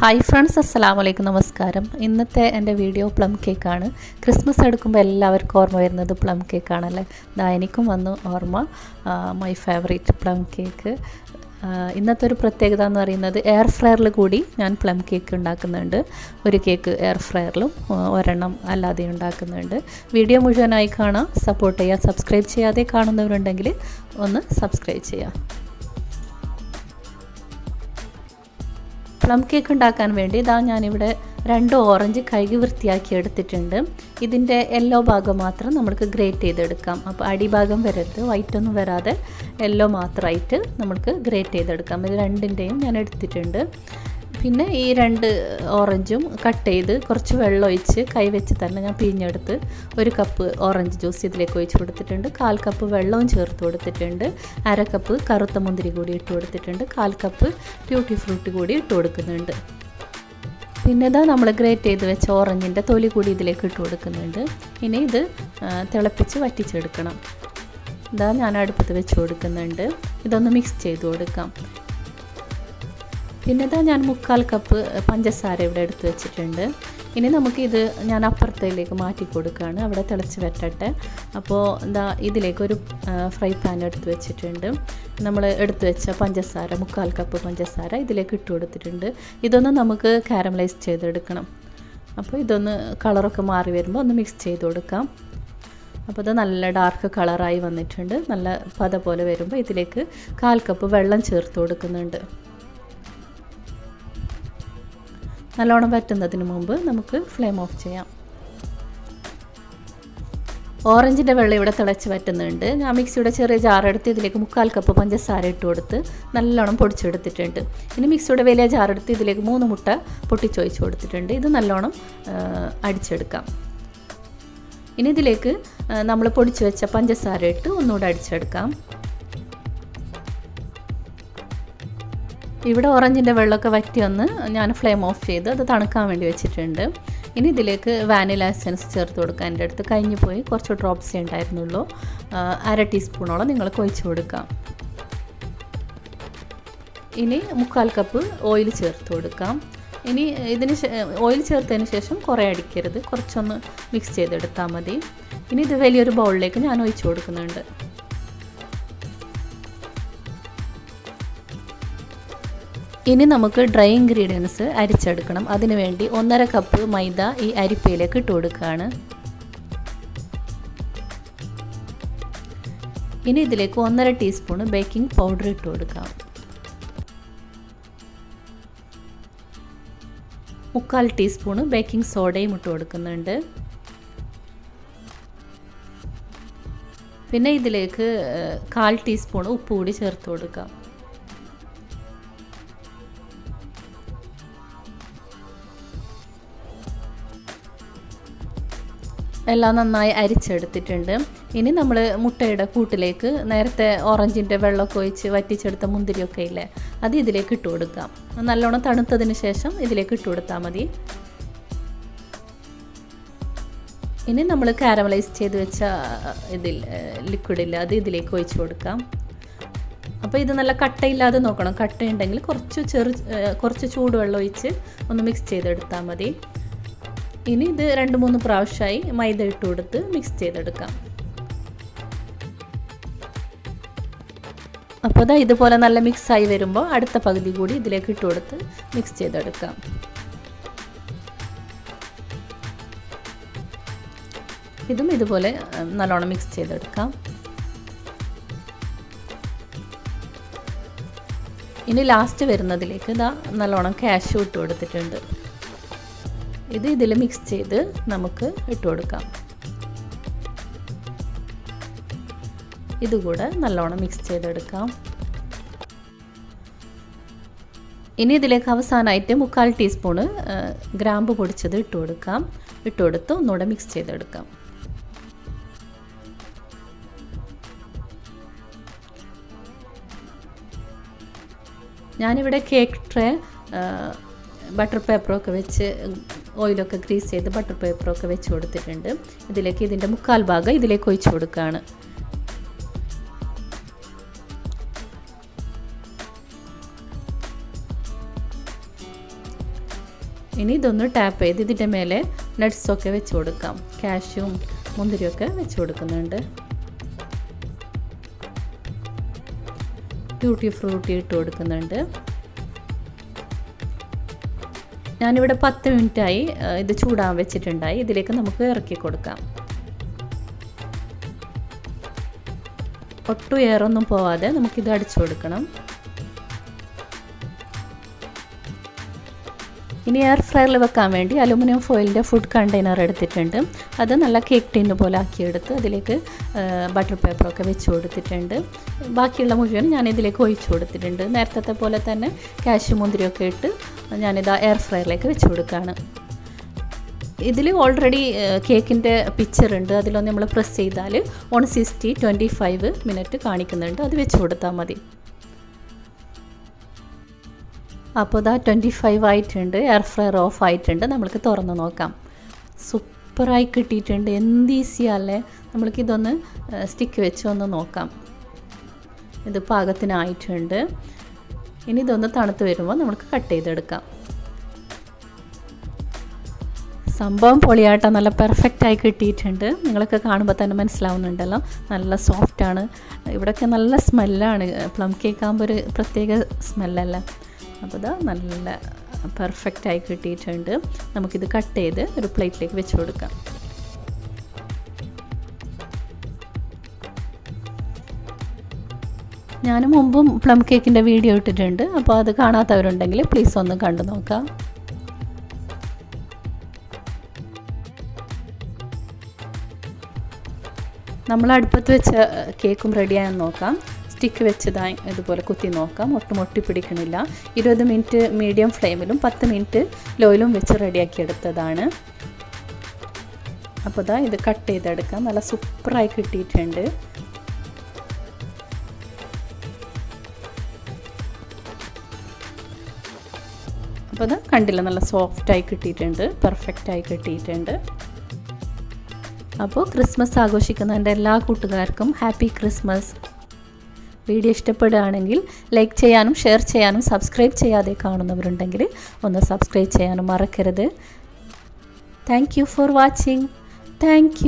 Hi friends അസ്സലാമു അലൈക്കും നമസ്കാരം ഇന്നത്തെ എന്റെ വീഡിയോ പ്ലം കേക്കാണ് ക്രിസ്മസ് എടുക്കുമ്പോൾ എല്ലാവർക്കും ഓർമ്മ വരുന്നത് പ്ലം കേക്കാണല്ലേ ദാ എനിക്കും വന്നു ഓർമ്മ. മൈ ഫേവറേറ്റ് പ്ലം കേക്ക് ഇന്നത്തെ ഒരു പ്രത്യേകത എന്ന് പറയുന്നത് എയർ ഫ്രയറിൽ കൂടി ഞാൻ പ്ലം കേക്ക് ഉണ്ടാക്കുന്നുണ്ട്. ഒരു കേക്ക് എയർ ഫ്രയറിലും ഒരെണ്ണം അല്ലാതെ ഉണ്ടാക്കുന്നുണ്ട്. വീഡിയോ മുഴുവനായി കാണാം. സപ്പോർട്ട് ചെയ്യുക സബ്സ്ക്രൈബ് ചെയ്യാതെ കാണുന്നവരുണ്ടെങ്കിൽ ഒന്ന് സബ്സ്ക്രൈബ് ചെയ്യുക പ്ലം കേക്ക് ഉണ്ടാക്കാൻ വേണ്ടി ഇതാ ഞാനിവിടെ രണ്ട് ഓറഞ്ച് കഴുകി വൃത്തിയാക്കി എടുത്തിട്ടുണ്ട്. ഇതിന്റെ യെല്ലോ ഭാഗം മാത്രം നമുക്ക് ഗ്രേറ്റ് ചെയ്തെടുക്കാം. അപ്പോൾ അടിഭാഗം വരരുത് വൈറ്റ് ഒന്നും വരാതെ യെല്ലോ മാത്രമായിട്ട് നമുക്ക് ഗ്രേറ്റ് ചെയ്തെടുക്കാം. ഇത് രണ്ടിന്റെയും ഞാൻ എടുത്തിട്ടുണ്ട്. പിന്നെ ഈ രണ്ട് ഓറഞ്ചും കട്ട് ചെയ്ത് കുറച്ച് വെള്ളം ഒഴിച്ച് കൈവച്ച് തന്നെ ഞാൻ പിഴിഞ്ഞെടുത്ത് ഒരു കപ്പ് ഓറഞ്ച് ജ്യൂസ് ഇതിലേക്ക് ഒഴിച്ച് കൊടുത്തിട്ടുണ്ട്. കാൽ കപ്പ് വെള്ളവും ചേർത്ത് കൊടുത്തിട്ടുണ്ട്. അര കപ്പ് കറുത്ത മുന്തിരി കൂടി ഇട്ട് കൊടുത്തിട്ടുണ്ട്. കാൽ കപ്പ് ട്യൂട്ടി ഫ്രൂട്ട് കൂടി ഇട്ട് കൊടുക്കുന്നുണ്ട്. പിന്നെ ഇതാ നമ്മൾ ഗ്രേറ്റ് ചെയ്ത് വെച്ച ഓറഞ്ചിന്റെ തൊലി കൂടി ഇതിലേക്ക് ഇട്ട് കൊടുക്കുന്നുണ്ട്. ഇനി ഇത് തിളപ്പിച്ച് വറ്റിച്ചെടുക്കണം. ഇതാ ഞാൻ അടുപ്പത്ത് വെച്ച് കൊടുക്കുന്നുണ്ട്. ഇതൊന്ന് മിക്സ് ചെയ്ത് കൊടുക്കാം. പിന്നെ ഇതാ ഞാൻ മുക്കാൽ കപ്പ് പഞ്ചസാര ഇവിടെ എടുത്ത് വെച്ചിട്ടുണ്ട്. ഇനി നമുക്കിത് ഞാൻ അപ്പുറത്തേക്ക് മാറ്റി കൊടുക്കുകയാണ് അവിടെ തിളച്ച് വെട്ടട്ടെ അപ്പോൾ എന്താ ഇതിലേക്കൊരു ഫ്രൈ പാൻ എടുത്ത് വെച്ചിട്ടുണ്ട്. നമ്മൾ എടുത്ത് വെച്ച പഞ്ചസാര മുക്കാൽ കപ്പ് പഞ്ചസാര ഇതിലേക്ക് ഇട്ട് കൊടുത്തിട്ടുണ്ട്. ഇതൊന്ന് നമുക്ക് കാരമലൈസ് ചെയ്തെടുക്കണം. അപ്പോൾ ഇതൊന്ന് കളറൊക്കെ മാറി വരുമ്പോൾ ഒന്ന് മിക്സ് ചെയ്ത് കൊടുക്കാം. അപ്പോൾ ഇത് നല്ല ഡാർക്ക് കളറായി വന്നിട്ടുണ്ട്. നല്ല പത പോലെ വരുമ്പോൾ ഇതിലേക്ക് കാൽ കപ്പ് വെള്ളം ചേർത്ത് കൊടുക്കുന്നുണ്ട്. നല്ലോണം വറ്റുന്നതിന് മുമ്പ് നമുക്ക് ഫ്ലെയിം ഓഫ് ചെയ്യാം. ഓറഞ്ചിന്റെ വെള്ളം ഇവിടെ തിളച്ച് വറ്റുന്നുണ്ട്. ഞാൻ മിക്സിയുടെ ചെറിയ ജാറെടുത്ത് ഇതിലേക്ക് മുക്കാൽ കപ്പ് പഞ്ചസാര ഇട്ട് കൊടുത്ത് നല്ലോണം പൊടിച്ചെടുത്തിട്ടുണ്ട്. ഇനി മിക്സിയുടെ വലിയ ജാറെടുത്ത് ഇതിലേക്ക് മൂന്ന് മുട്ട പൊട്ടിച്ചൊഴിച്ച് കൊടുത്തിട്ടുണ്ട്. ഇത് നല്ലോണം അടിച്ചെടുക്കാം. ഇനി ഇതിലേക്ക് നമ്മൾ പൊടിച്ചു വെച്ച പഞ്ചസാര ഇട്ട് ഒന്നുകൂടെ അടിച്ചെടുക്കാം. ഇവിടെ ഓറഞ്ചിന്റെ വെള്ളമൊക്കെ വറ്റി വന്ന് ഞാൻ ഫ്ലെയിം ഓഫ് ചെയ്ത് അത് തണുക്കാൻ വേണ്ടി വെച്ചിട്ടുണ്ട്. ഇനി ഇതിലേക്ക് വാനില എസൻസ് ചേർത്ത് കൊടുക്കാൻ എന്റെ അടുത്ത് കഴിഞ്ഞു പോയി. കുറച്ച് ഡ്രോപ്സേ ഉണ്ടായിരുന്നുള്ളൂ. അര ടീസ്പൂണോളം നിങ്ങൾ കൊഴിച്ച് കൊടുക്കാം. ഇനി മുക്കാൽ കപ്പ് ഓയിൽ ചേർത്ത് കൊടുക്കാം. ഇനി ഇതിന് ഓയിൽ ചേർത്തതിന് ശേഷം കുറേ അടിക്കരുത്. കുറച്ചൊന്ന് മിക്സ് ചെയ്തെടുത്താൽ മതി. ഇനി ഇത് വലിയൊരു ബൗളിലേക്ക് ഞാൻ ഒഴിച്ചു കൊടുക്കുന്നുണ്ട്. ഇനി നമുക്ക് ഡ്രൈ ഇൻഗ്രീഡിയൻസ് അരിച്ചെടുക്കണം. അതിനുവേണ്ടി ഒന്നര കപ്പ് മൈദ ഈ അരിപ്പയിലേക്ക് ഇട്ട് കൊടുക്കുകയാണ് ഇനി ഇതിലേക്ക് ഒന്നര ടീസ്പൂൺ ബേക്കിംഗ് പൗഡർ ഇട്ട് കൊടുക്കാം. മുക്കാൽ ടീസ്പൂൺ ബേക്കിംഗ് സോഡയും ഇട്ട് കൊടുക്കുന്നുണ്ട്. പിന്നെ ഇതിലേക്ക് കാൽ ടീസ്പൂൺ ഉപ്പ് കൂടി ചേർത്ത് കൊടുക്കാം. എല്ലാം നന്നായി അരിച്ചെടുത്തിട്ടുണ്ട്. ഇനി നമ്മൾ മുട്ടയുടെ കൂട്ടിലേക്ക് നേരത്തെ ഓറഞ്ചിന്റെ വെള്ളമൊക്കെ ഒഴിച്ച് വറ്റിച്ചെടുത്ത മുന്തിരിയൊക്കെ ഇല്ലേ അത് ഇതിലേക്ക് ഇട്ട് കൊടുക്കാം. നല്ലോണം തണുത്തതിന് ശേഷം ഇതിലേക്ക് ഇട്ട് കൊടുത്താൽ മതി. ഇനി നമ്മൾ കാരമലൈസ് ചെയ്ത് വെച്ച ഇതിൽ ലിക്വിഡില്ല അത് ഇതിലേക്ക് ഒഴിച്ച് കൊടുക്കാം. അപ്പോൾ ഇത് നല്ല കട്ടയില്ലാതെ നോക്കണം. കട്ടയുണ്ടെങ്കിൽ കുറച്ച് ചെറു കുറച്ച് ചൂടുവെള്ളം ഒഴിച്ച് ഒന്ന് മിക്സ് ചെയ്തെടുത്താൽ മതി. ഇനി ഇത് രണ്ട് മൂന്ന് പ്രാവശ്യമായി മൈദ ഇട്ട് കൊടുത്ത് മിക്സ് ചെയ്തെടുക്കാം. അപ്പോൾ ഇതാ ഇതുപോലെ നല്ല മിക്സായി വരുമ്പോൾ അടുത്ത പകുതി കൂടി ഇതിലേക്ക് ഇട്ട് കൊടുത്ത് മിക്സ് ചെയ്തെടുക്കാം. ഇതും ഇതുപോലെ നല്ലോണം മിക്സ് ചെയ്തെടുക്കാം. ഇനി ലാസ്റ്റ് വരുന്നതിലേക്ക് ഇതാ നല്ലോണം ക്യാഷ് ഇട്ട് കൊടുത്തിട്ടുണ്ട്. ഇത് ഇതിൽ മിക്സ് ചെയ്ത് നമുക്ക് ഇട്ട് കൊടുക്കാം. ഇതുകൂടെ നല്ലോണം മിക്സ് ചെയ്തെടുക്കാം. ഇനി ഇതിലേക്ക് അവസാനമായിട്ട് മുക്കാൽ ടീസ്പൂണ് ഗ്രാമ്പ് പൊടിച്ചത് ഇട്ട് കൊടുക്കാം. ഇട്ട് കൊടുത്ത് ഒന്നുകൂടെ മിക്സ് ചെയ്തെടുക്കാം. ഞാനിവിടെ കേക്ക് ട്രേ ബട്ടർ പേപ്പറൊക്കെ വെച്ച് ഓയിലൊക്കെ ഗ്രീസ് ചെയ്ത് ബട്ടർ പേപ്പറൊക്കെ വെച്ച് കൊടുത്തിട്ടുണ്ട്. ഇതിലേക്ക് ഇതിന്റെ മുക്കാൽ ഭാഗം ഇതിലേക്ക് ഒഴിച്ചു കൊടുക്കുകയാണ് ഇനി ഇതൊന്ന് ടാപ്പ് ചെയ്ത് ഇതിന്റെ മേലെ നട്ട്സൊക്കെ വെച്ച് കൊടുക്കാം. കാഷ്യും മുന്തിരിയൊക്കെ വെച്ച് കൊടുക്കുന്നുണ്ട്. ട്യൂട്ടി ഫ്രൂട്ടി ഇട്ട് കൊടുക്കുന്നുണ്ട്. ഞാനിവിടെ പത്ത് മിനിറ്റായി ഇത് ചൂടാൻ വെച്ചിട്ടുണ്ടായി. ഇതിലേക്ക് നമുക്ക് ഇറക്കി കൊടുക്കാം. ഒട്ടും എയറൊന്നും പോവാതെ നമുക്കിത് അടിച്ചു കൊടുക്കണം. ഇനി എയർ ഫ്രയറിൽ വെക്കാൻ വേണ്ടി അലുമിനിയം ഫോയിലിന്റെ ഫുഡ് കണ്ടെയ്നർ എടുത്തിട്ടുണ്ട്. അത് നല്ല കേക്ക് ടിന്ന് പോലെ ആക്കിയെടുത്ത് അതിലേക്ക് ബട്ടർ പേപ്പറൊക്കെ വെച്ച് കൊടുത്തിട്ടുണ്ട്. ബാക്കിയുള്ള മുഴുവൻ ഞാൻ ഇതിലേക്ക് ഒഴിച്ചു കൊടുത്തിട്ടുണ്ട്. നേരത്തെ പോലെ തന്നെ കാശ് മുന്തിരിയൊക്കെ ഇട്ട് ഞാനിത് എയർ ഫ്രയറിലേക്ക് വെച്ച് കൊടുക്കുകയാണ് ഇതിൽ ഓൾറെഡി കേക്കിന്റെ പിക്ചർ ഉണ്ട്. അതിലൊന്ന് നമ്മൾ പ്രസ് ചെയ്താൽ one sixty twenty five minute കാണിക്കുന്നുണ്ട്. അത് വെച്ച് കൊടുത്താൽ മതി. അപ്പോൾ ഇതാ ട്വന്റി ഫൈവ് ആയിട്ടുണ്ട് എയർ ഫ്രയർ ഓഫ് ആയിട്ടുണ്ട്. നമ്മൾക്ക് തുറന്ന് നോക്കാം. സൂപ്പറായി കിട്ടിയിട്ടുണ്ട്. എന്ത് ഈസിയല്ലേ നമ്മൾക്ക് ഇതൊന്ന് സ്റ്റിക്ക് വെച്ച് ഒന്ന് നോക്കാം. ഇത് പാകത്തിനായിട്ടുണ്ട്. ഇനി ഇതൊന്ന് തണുത്ത് വരുമ്പോൾ നമുക്ക് കട്ട് ചെയ്തെടുക്കാം. സംഭവം പൊളിയാട്ടം. നല്ല പെർഫെക്റ്റായി കിട്ടിയിട്ടുണ്ട്. നിങ്ങളൊക്കെ കാണുമ്പോൾ തന്നെ മനസ്സിലാവുന്നുണ്ടല്ലോ. നല്ല സോഫ്റ്റാണ് ഇവിടെയൊക്കെ നല്ല സ്മെല്ലാണ് പ്ലം കേക്ക് ആകുമ്പോൾ ഒരു പ്രത്യേക സ്മെല്ലല്ല അപ്പോൾ ഇതാ നല്ല പെർഫെക്റ്റായി കിട്ടിയിട്ടുണ്ട്. നമുക്കിത് കട്ട് ചെയ്ത് ഒരു പ്ലേറ്റിലേക്ക് വെച്ച് കൊടുക്കാം. ഞാൻ മുമ്പും പ്ലം കേക്കിന്റെ വീഡിയോ ഇട്ടിട്ടുണ്ട്. അപ്പോൾ അത് കാണാത്തവരുണ്ടെങ്കിൽ പ്ലീസ് ഒന്ന് കണ്ടു നോക്കാം. നമ്മൾ അടുപ്പത്ത് വെച്ച കേക്കും റെഡിയായെന്ന് നോക്കാം. സ്റ്റിക്ക് വെച്ചതായി ഇതുപോലെ കുത്തി നോക്കാം. ഒട്ടും ഒട്ടി പിടിക്കണില്ല ഇരുപത് മിനിറ്റ് മീഡിയം ഫ്ലെയിമിലും പത്ത് മിനിറ്റ് ലോയിലും വെച്ച് റെഡിയാക്കി എടുത്തതാണ് അപ്പോൾ ഇതാ ഇത് കട്ട് ചെയ്തെടുക്കാം. നല്ല സൂപ്പറായി കിട്ടിയിട്ടുണ്ട്. അപ്പോൾ അത് കണ്ടില്ല നല്ല സോഫ്റ്റായി കിട്ടിയിട്ടുണ്ട്. പെർഫെക്റ്റായി കിട്ടിയിട്ടുണ്ട്. അപ്പോൾ ക്രിസ്മസ് ആഘോഷിക്കുന്ന എന്റെ എല്ലാ കൂട്ടുകാർക്കും ഹാപ്പി ക്രിസ്മസ്. വീഡിയോ ഇഷ്ടപ്പെടുകയാണെങ്കിൽ ലൈക്ക് ചെയ്യാനും ഷെയർ ചെയ്യാനും സബ്സ്ക്രൈബ് ചെയ്യാതെ കാണുന്നവരുണ്ടെങ്കിൽ ഒന്ന് സബ്സ്ക്രൈബ് ചെയ്യാനും മറക്കരുത്. Thank for watching. താങ്ക്